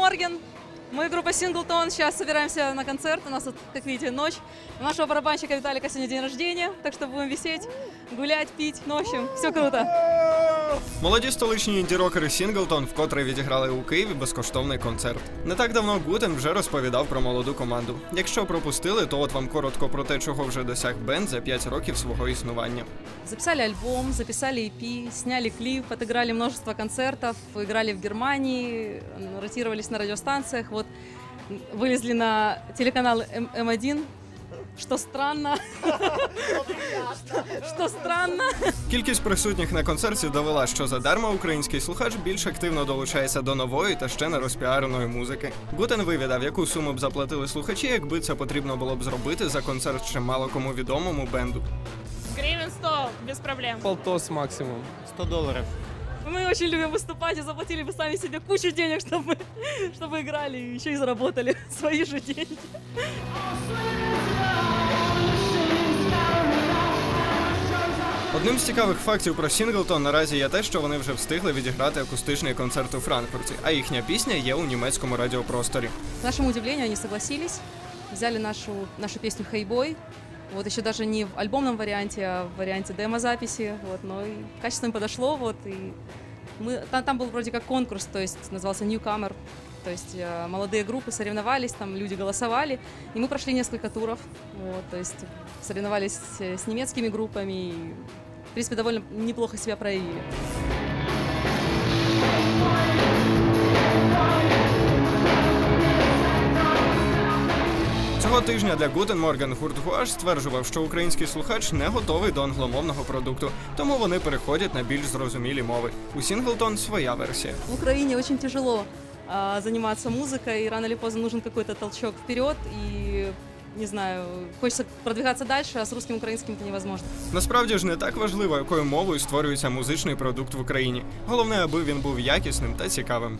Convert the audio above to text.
Морген. Мы группа Синглтон. Сейчас собираемся на концерт. У нас, как видите, ночь. У нашего барабанщика Виталика сегодня день рождения. Так что будем висеть, гулять, пить. Ну, в общем, все круто. Молоді столичні інді-рокери Сінглтон вкотре відіграли у Києві безкоштовний концерт. Не так давно Гутен вже розповідав про молоду команду. Якщо пропустили, то от вам коротко про те, чого вже досяг бенд за 5 років свого існування. Записали альбом, записали EP, сняли клип, отыграли множество концертов, играли в Германии, ротировались на радиостанциях. Вот вылезли на телеканал М- М1, что странно. Что странно. Кількість присутніх на концерті довела, що задарма український слухач більш активно долучається до нової та ще не розпіареної музики. Гутен вивідав, яку суму б заплатили слухачі, якби це потрібно було б зробити за концерт ще мало кому відомому бенду. Гривен 100, без проблем. Полтос максимум. 100 долларов. Мы очень любим выступать и заплатили бы сами себе кучу денег, чтобы, чтобы играли и еще и заработали свои же деньги. Одним з цікавих фактів про Сінглтон наразі є те, що вони вже встигли відіграти акустичний концерт у Франкфурті, а їхня пісня є у німецькому радіопросторі. К нашему удивлению, они согласились, взяли нашу, нашу песню «Хейбой», вот еще даже не в альбомном варианте, а в варианте демо-записи, вот, но и качественно им подошло, вот, и мы, там, там был вроде как конкурс, то есть назывался Newcomer, то есть э, молодые группы соревновались, там люди голосовали, и мы прошли несколько туров, вот, то есть соревновались э, с немецкими группами, и, в принципе, довольно неплохо себя проявили. Цього тижня для Guten Morgen гурт Гуаш стверджував, що український слухач не готовий до англомовного продукту, тому вони переходять на більш зрозумілі мови. У Сінглтон своя версія. В Украине очень тяжело а, заниматься музыкой, и рано или поздно нужен какой-то толчок вперед, и, не знаю, хочеться продвигатися далі, а з русским українським це невозможно. Насправді ж не так важливо, якою мовою створюється музичний продукт в Україні. Головне, аби він був якісним та цікавим.